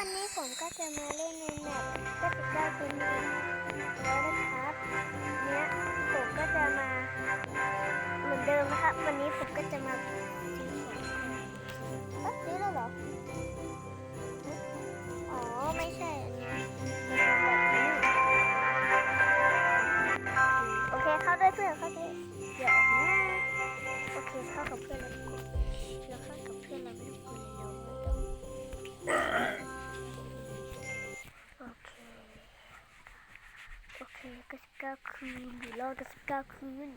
วันนี้ผมก็จะมาเล่นในแมปก็จะกลายเป็นเองแล้วนะครับ เนี้ยผมก็จะมาเหมือนเดิมนะครับ วันนี้ผมก็จะมาซื้อของก็ซื้อแล้วเหรอ อ๋อไม่ใช่อันนี้โอเคเข้าด้วยเพื่อนเข้าด้วยอย่าออกมาโอเคเข้ากับเพื่อน คืนอยู่รอดก็สิบเก้าคืน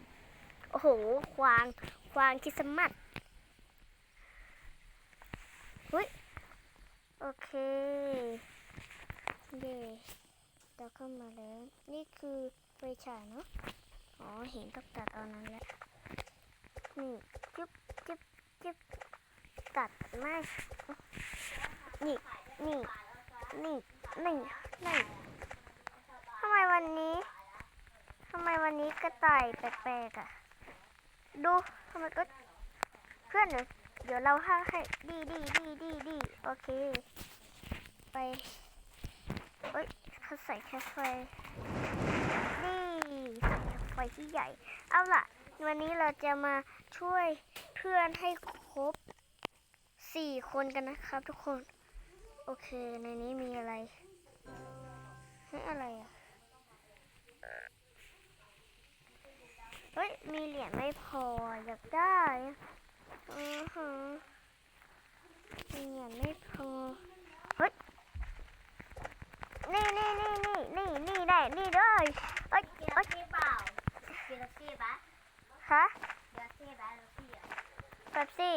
โอ้โห ควาง ควางคริสต์มาสเฮ้ย โอเค เย่เราเข้ามาแล้ว นี่คือไฟฉายเนาะ อ๋อ เห็นต้องตัดเอานั้นแหละนี่จุ๊บจุ๊บจุ๊บตัดไม่นี่ นี่ นี่ นี่ นี่ทำไมวันนี้ำไมวันนี้กระต่ายแปลกๆอะ ดูทำไมก็เพื่อนเดี๋ยวเดี๋ยวเราให้ให้ดีดีดีดีดีโอเค ไปเอ้ยเขาใส่แค่ไฟนี่ใส่แค่ไฟที่ใหญ่ เอาล่ะ วันนี้เราจะมาช่วยเพื่อนให้ครบสี่คนกันนะครับทุกคน โอเค ในนี้มีอะไรให้อะไรอะ เฮ้ย มีเหรียญไม่พออยากได้อะอือฮะมีเหรียญไม่พอ เฮ้ย นี่นี่นี่นี่นี่นี่ได้ นี่เลยเอ้ยกินเอ้ยซี่เปล่ากินลัซี่ปะฮะลัซี่ปะลัซี่อะเป๊ปซี่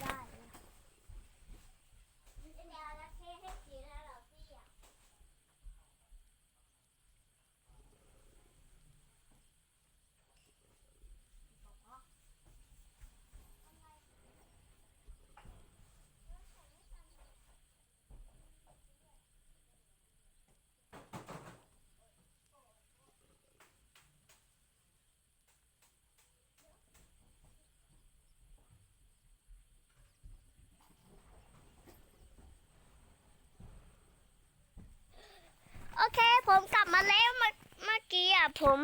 ได้มันจะมีลัซี่ให้กินแล้วลัซี่อะ โอเค ผมกลับมาแล้วเมื่อเมื่อกี้อะ ผม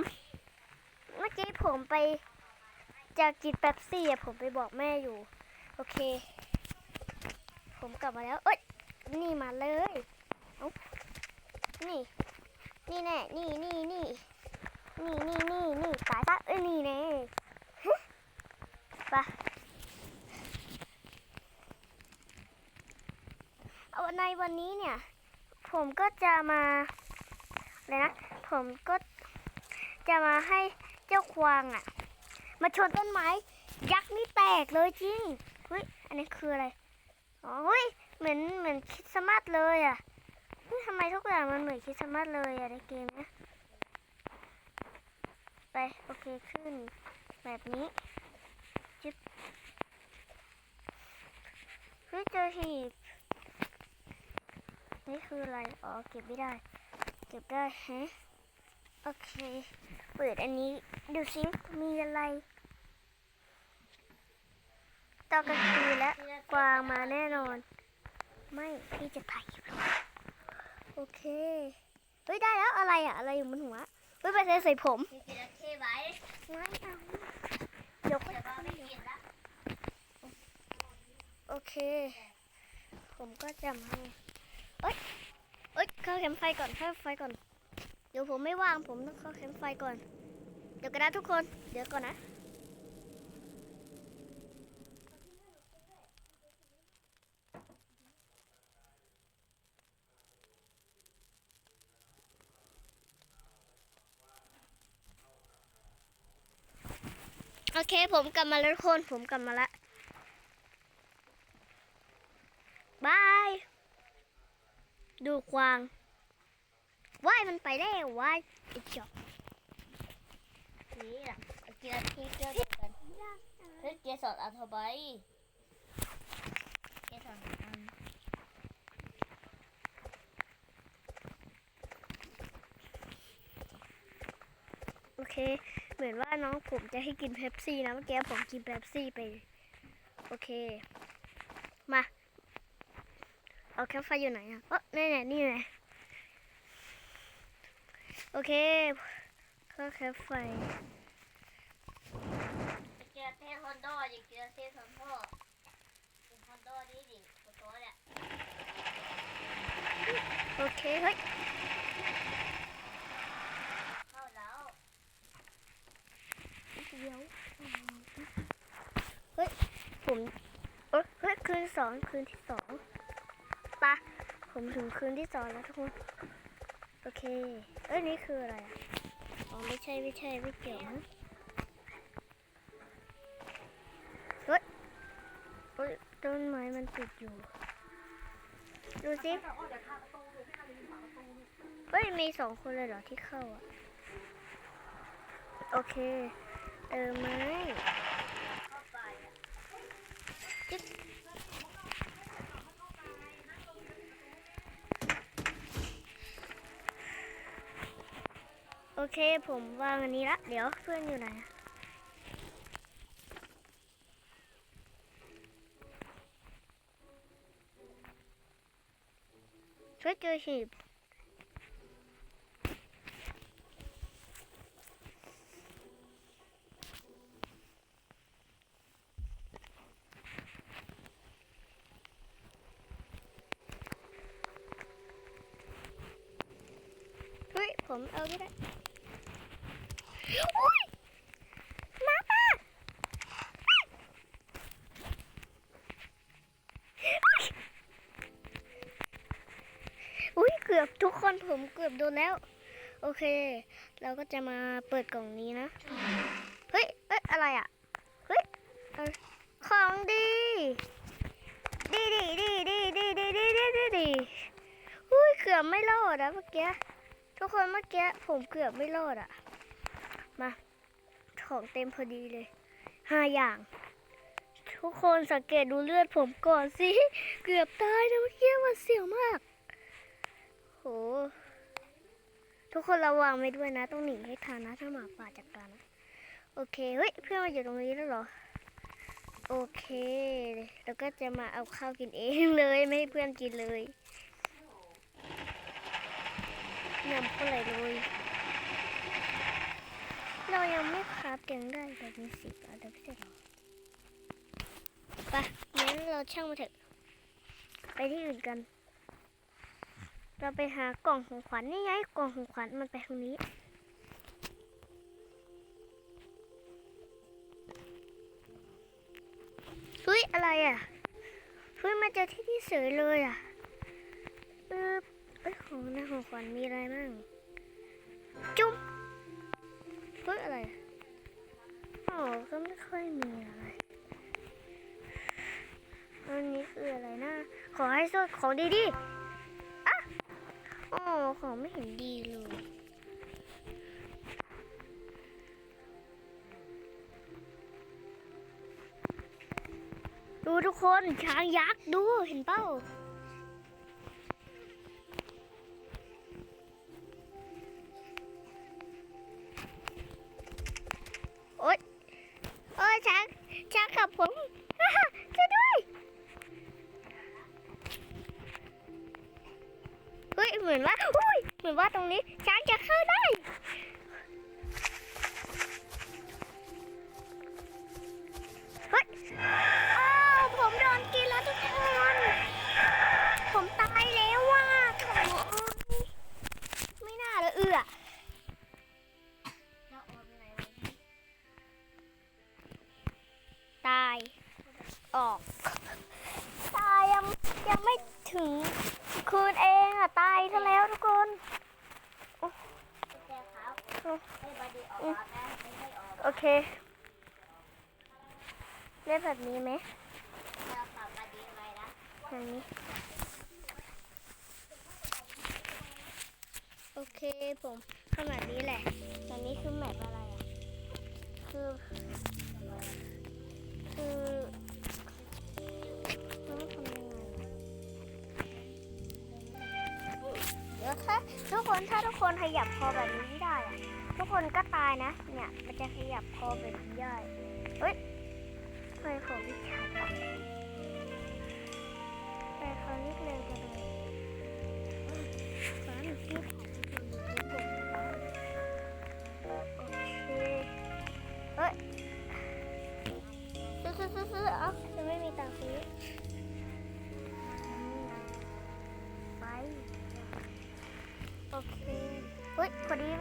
เมื่อกี้ผมไปจะกินเป๊ปซี่อะผมไปบอกแม่อยู่ โอเค ผมกลับมาแล้วเอ้ยนี่มาเลยเอานี่ นี่แน่ นี่นี่นี่ นี่นี่นี่นี่ตายซะเอ้ยนี่แน่ฮึไปเอาในวันนี้เนี่ย ผมก็จะมาอะไรนะ ผมก็ จะมาให้เจ้าควางอะ มาชนต้นไม้ ยักษ์นี่แตกเลยจริงเฮ้ยอันนี้คืออะไรอ๋อเฮ้ยเหมือนเหมือนคริสต์มาสเลยอะเฮ้ยทำไมทุกอย่างมันเหมือนคริสต์มาสเลยอะในเกมเนะไปโอเคขึ้น แบบนี้จึ๊บเฮ้ยเจอหีบนี่คืออะไร อ๋อ เก็บไม่ได้ เก็บได้ฮะ โอเค เปิดอันนี้ดูซิมีอะไรตอนกลางคืนแล้วกวางมาแน่นอน ไม่พี่จะถ่ายคลิปโอเคเฮ้ยได้แล้วอะไรอะอะไรอยู่บนหัวเฮ้ยไปใส่ใส่ผมไม่เอาเดี๋ยวค่อยแต่ว่าไม่กินละโอเค ผมก็จะมาเอ้ยเอ้ยเข้าแคมไฟก่อนเข้าไฟก่อน ดี๋ยวผมไม่ว่างผมต้องเข้าแคมป์ไฟก่อน เดี๋ยวกันนะทุกคน เดี๋ยวก่อนนะ โอเคผมกลับมาแล้วทุกคน ผมกลับมาแล้วบาย ดูควาง ว่ายมันไปได้ว่ายไอ้จอกนี่ล่ะกินลัซี่เกลือเดียวกันเฮ้ยเกสรอัลทบายเกสรอันโอเค เหมือนว่าน้องผมจะให้กินเพปซี่นะเมื่อกี้ผมกินเพปซี่ไป โอเค มา เอาแคปไฟอยู่ไหนอะเออนี่ไงนี่ไง โอเคเข้าแคปไฟเจอเทสฮอนโดอย่าเจอเทสฮอนโดฮอนโดนี่ดิตัวเนี่ยโอเคเฮ้ยเข้าแล้วเดี๋ยวเฮ้ยผมเอ้ยเฮ้ยคืนสองคืนที่สองปะผมถึงคืนที่สองแล้วทุกคน โอเค เอ้ยนี่คืออะไรอะอ๋อไม่ใช่ไม่ใช่ไม่เกี่ยวมั้งเฮ้ยเฮ้ยต้นไม้มันติดอยู่ ดูสิเฮ้ยมีสองคนเลยเหรอที่เข้าอะ โอเค เออไม่จิ๊บ โอเคผมวางอันนี้ละ เดี๋ยวเพื่อนอยู่ไหนช่วยเจอหีบ ผมเอาก็ได้อุ้ยมาป่าอุ้ยเกือบทุกคนผมเกือบโดนแล้ว โอเค เราก็จะมาเปิดกล่องนี้นะ เฮ้ยเอ้ยอะไรอะ เฮ้ยเอ้ยของดีดีดี ดีดีดีดีดีดีดีดีอุ้ยเกือบไม่รอดอะเมื่อกี้ ทุกคนเมื่อกี้ผมเกือบไม่รอดอะมา ของเต็มพอดีเลยห้าอย่าง ทุกคนสังเกตดูเลือดผมก่อนสิ เกือบตายนะเมื่อกี้มันเสียวมาก โห ทุกคนระวังไว้ด้วยนะ ต้องหนีให้ทันนะ ถ้าหมาป่าจัดการนะ โอเค เฮ้ย เพื่อนมาอยู่ตรงนี้แล้วเหรอ โอเค แล้วก็จะมาเอาข้าวกินเองเลย ไม่ให้เพื่อนกินเลย นำเท่าไหร่เลย เรายังไม่คราฟเตียงได้แบบมีสิบอะไรไม่ใช่หรอไปงั้นเราช่างมาเถอะ ไปที่อื่นกัน เราไปหากล่องของขวัญนี่ไงกล่องของขวัญมันไปทางนี้เฮ้ยอะไรอะเฮ้ยมาเจอที่นี่เสยเลยอะเอ อเอ้ยของในของขวัญมีอะไรบ้าง จุ๊บเฮ้ยอะไรอะอ๋อก็ไม่ค่อยมีอะไร อันนี้คืออะไรนะ ขอให้โซ่ของดีๆอะอ๋อของไม่เห็นดีเลยดูทุกคนช้างยักษ์ดูเห็นเป้า โอ้ช้างช้างกับผมช่วยด้วยเฮ้ยเหมือนว่าอุ้ยเหมือนว่าตรงนี้ช้างจะเข้าได้เฮ้ย ออก ตายยังยังไม่ถึงคืนเองอะ ตายซะแล้วทุกคนกุญแจขาวให้บอดี้ออกมานะไม่ให้ออกโอเคเล่นแบบนี้ไหมเราขับบอดี้ไว้นะแบบนี้โอเคผมทำแบบนี้แหละแบบนี้คือแมปอะไรอะ คือ คือ ทุกคนถ้าทุกคนขยับคอแบบนี้ไม่ได้อะทุกคนก็ตายนะ เนี่ยมันจะขยับคอแบบนี้ได้เฮ้ยไคยของวิชาไปเคยของนิดเร็วจัง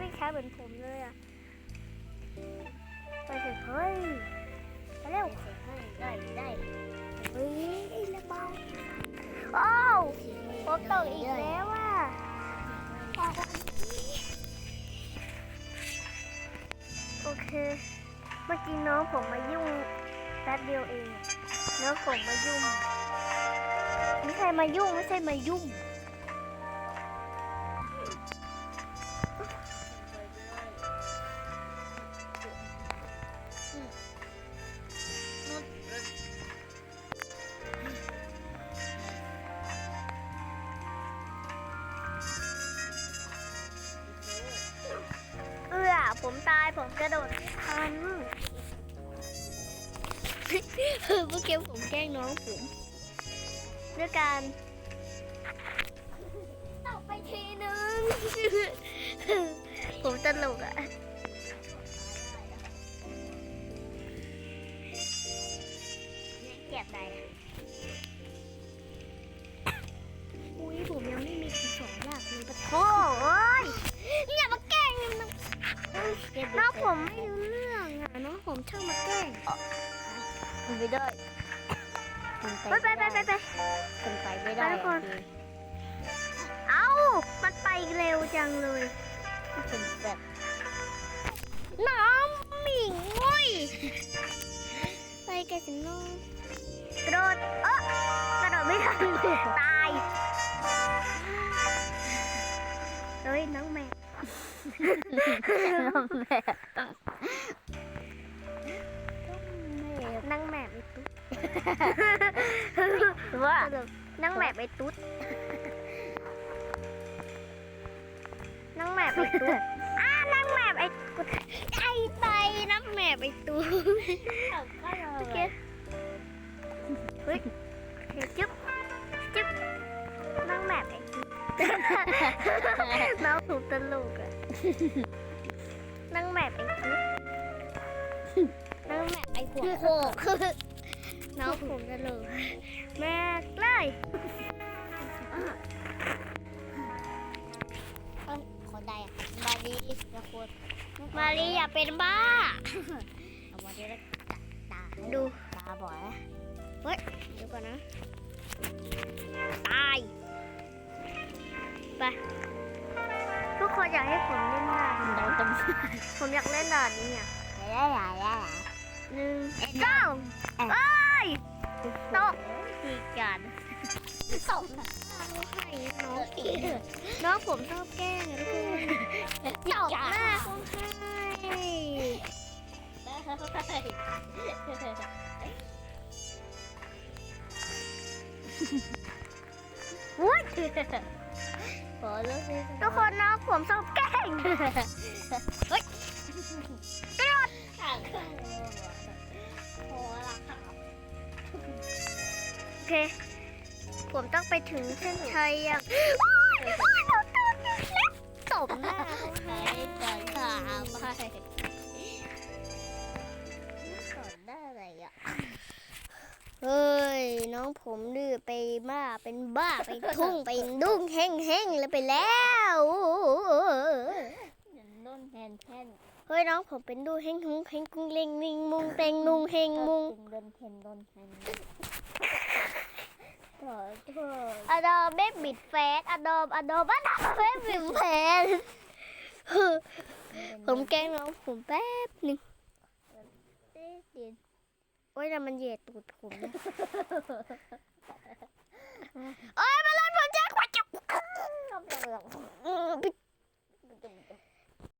ยพอดีไม่แค่เหมือนผมเลยอะไปถึงเฮ้ยไปเร็วได้ได้เฮ้ยระเบาอ้าวผมตกอีกแล้วอะโอเค เมื่อกี้น้องผมมายุ่งแป๊บเดียวเอง น้องผมมายุ่ง ไม่ใช่มายุ่งไม่ใช่มายุ่ง กระโดดไม่ทันเมื่อกี้ผมแกล้งน้องผมด้วยการตกไปทีนึง ผมตลกอะเก็บได้ น้องผมชอบมาแกล้งมันไม่ได้มันไปไปไปไปไปมันไปไม่ได้ไปทุกคนเอ้ามันไปเร็วจังเลยเป็นแบบน้องหมิงเว้ยไปแกสิน้องกระโดดเออกระโดดไม่ทันตายเฮ้ยน้องแม่น้องแบบ ว่านั่งแม่ไปตุ๊ด นั่งแม่ไปตุ๊ดอ้านั่งแม่ไปตุ๊ดไอ้ไตนั่งแม่ไปตุ๊ดโอเคเฮ้ยเดี๋ยวจุ๊บจุ๊บนั่งแมปไอ้จิ๊บน้องถูกตลกอะนั่งแมปไอ้จิ๊บนั่งแมปไอ้หัวโขก น้องผมตลกแม่เลยขอได้อะบาดีนะคุณมารีอย่าเป็นบ้าเอามาดีแล้วตาดูตาบอดนะเดี๋ยวก่อนนะ ตายไปทุกคนอยากให้ผมเล่นด่านไหนเราจะไม่ผมอยากเล่นด่านนี้อะได้หลายได้หลายหนึ่งเก้าเอ้ย ตกทีกันตบนะน้องอีน้องผมชอบแกล้งอะทุกคนตบหน้าเขาให้วุ้ยขอเลิกเลยทุกคนน้องผมชอบแกล้งห่างกันพ เค ผมต้องไปถึงเส้นชัยอย่างตบหน้าไปต่อนค่ะไปก่อนได้อะไรอะ เฮ้ย น้องผมดื้อไปบ้าเป็นบ้าไปทุ่งไปดุ้งแห้งแห้งๆเลยไปแล้วนุ่นแทนแทนเฮ้ยน้องผมเป็นดูเฮงทุงเฮงกุ้งเล็งนิงมุงเตงนุงเฮงมุงโดนแทนโดนแทน ขอโทษอะดอเบบิดแฟดอะดอมอะดอมอะดอเบบิดแฟดผมแกล้งน้องผมแป๊บหนึงเอ๊ะเดี๋ยวโอ้ยแต่มันเหยียดตูดผมนะโอ้ยมาเล่นผมแจ้งความจับ